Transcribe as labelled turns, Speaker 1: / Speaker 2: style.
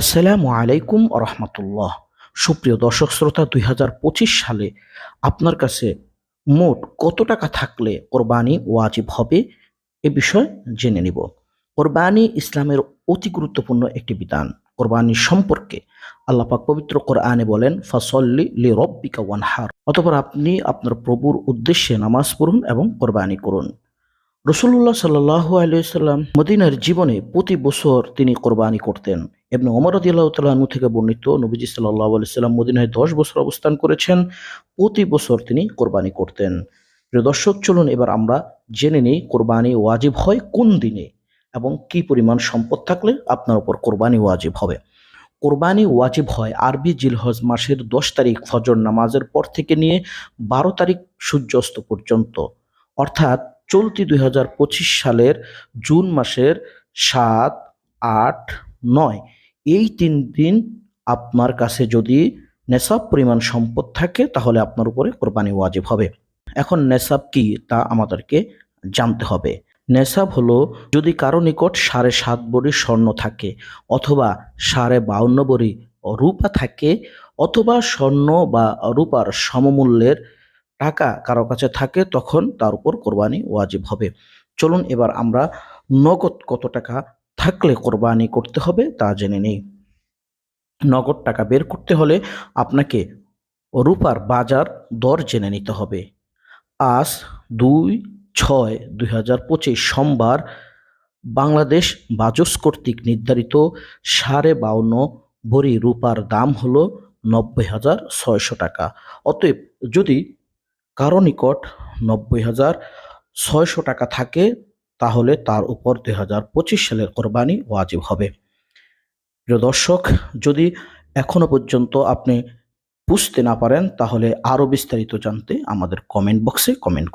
Speaker 1: আসসালামু আলাইকুম রহমতুল্লাহ। সুপ্রিয় দর্শক শ্রোতা, দুই হাজার পঁচিশ সালে আপনার কাছে মোট কত টাকা থাকলে কোরবানি ওয়াজিব হবে? এ বিষয়ে জেনে নিব। কোরবানি ইসলামের অতি গুরুত্বপূর্ণ একটি বিধান। কোরবানি সম্পর্কে আল্লাহ পাক পবিত্র কোরআনে বলেন, ফসল্লি লি রব্বিকা ওয়ানহার। অতপর আপনি আপনার প্রভুর উদ্দেশ্যে নামাজ পড়ুন এবং কোরবানি করুন। রসুল্লাহ সাল্লাহ আলাইসাল্লাম মদিনার জীবনে প্রতি বছর তিনি কোরবানি করতেন। এবং ওমর রদিয়াল্লাহ তালু থেকে বর্ণিত নবীজি সাল্লাহ আলাইসাল্লাম মদিনায় দশ বছর অবস্থান করেছেন। প্রতি বছর তিনি কোরবানি করতেন। প্রিয় দর্শক, চলুন এবার আমরা জেনে নিই কোরবানি ওয়াজিব হয় কোন দিনে এবং কি পরিমাণ সম্পদ থাকলে আপনার উপর কোরবানি ওয়াজিব হবে। কোরবানি ওয়াজিব হয় আরবি জিলহজ মাসের দশ তারিখ ফজর নামাজের পর থেকে নিয়ে বারো তারিখ সূর্যাস্ত পর্যন্ত। অর্থাৎ চলতি দুই হাজার পঁচিশ সালের জুন মাসের সাত, আট, নয় এই তিন দিন আপনার কাছে যদি নেশাব পরিমাণ সম্পদ থাকে, তাহলে আপনার উপরে কোরবানি ওয়াজিব হবে। এখন নেশাব কি, তা আমাদেরকে জানতে হবে। নেশাব হলো, যদি কারও নিকট সাড়ে সাত বড়ি স্বর্ণ থাকে, অথবা সাড়ে বাউন্ন বড়ি রূপা থাকে, অথবা স্বর্ণ বা রূপার সমমূল্যের টাকা কারও কাছে থাকে, তখন তার উপর কোরবানি ওয়াজিব হবে। চলুন এবার আমরা নগদ কত টাকা থাকলে কোরবানি করতে হবে, তা জেনে নেই। নগদ টাকা বের করতে হলে আপনাকে রূপার বাজার দর জেনে নিতে হবে। আজ দুই ছয় দুই হাজার পঁচিশ সোমবার বাংলাদেশ বাজস কর্তৃক নির্ধারিত সাড়ে বাউন্ন ভরি রূপার দাম হলো নব্বই হাজার ছয়শো টাকা। অতএব যদি কারও নিকট নব্বই হাজার ছয়শো টাকা থাকে তাহলে তার উপর দুই হাজার পঁচিশ সালের কোরবানি ওয়াজিব হবে। প্রিয় দর্শক, যদি এখনও পর্যন্ত আপনি বুঝতে না পারেন, তাহলে আরও বিস্তারিত জানতে আমাদের কমেন্ট বক্সে কমেন্ট করুন।